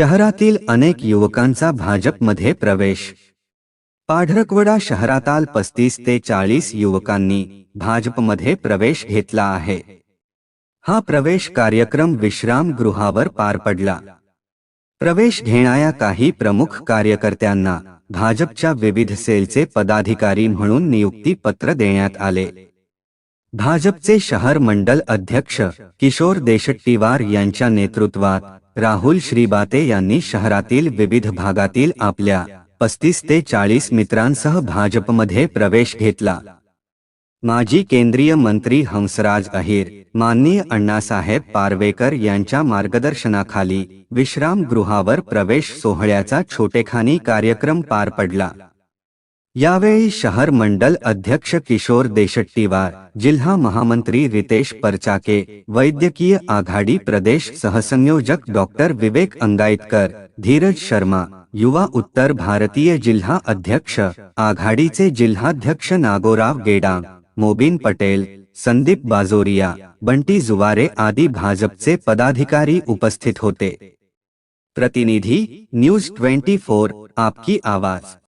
शहरातील अनेक युवकांचा भाजपमध्ये प्रवेश. पाढरकवडा शहरातील पस्तीस ते चाळीस युवकांनी भाजपमध्ये प्रवेश घेतला आहे. हा प्रवेश कार्यक्रम विश्रामगृहावर पार पडला. प्रवेश घेणाऱ्या काही प्रमुख कार्यकर्त्यांना भाजपच्या विविध सेलचे पदाधिकारी म्हणून नियुक्ती पत्र देण्यात आले. भाजपचे शहर मंडल अध्यक्ष किशोर देशट्टीवार यांच्या नेतृत्वात राहुल श्रीबाते यांनी शहरातील विविध भागातील आपल्या पस्तीस ते चाळीस मित्रांसह भाजपमध्ये प्रवेश घेतला. माजी केंद्रीय मंत्री हंसराज अहिर माननीय अण्णासाहेब पारवेकर यांच्या मार्गदर्शनाखाली विश्रामगृहावर प्रवेश सोहळ्याचा छोटेखानी कार्यक्रम पार पडला. यावेळी शहर मंडल अध्यक्ष किशोर देशट्टीवार, जिल्हा महामंत्री रितेश परचाके, वैद्यकीय आघाडी प्रदेश सहसंयोजक डॉक्टर विवेक अंगायतकर, धीरज शर्मा, युवा उत्तर भारतीय जिल्हा अध्यक्ष, आघाडीचे जिल्हाध्यक्ष नागोराव गेडाम मोबिन पटेल, संदीप बाजोरिया, बंटी जुवारे आदी भाजपचे पदाधिकारी उपस्थित होते. प्रतिनिधी, न्यूज़ ट्वेंटी फोर, आपकी आवाज़.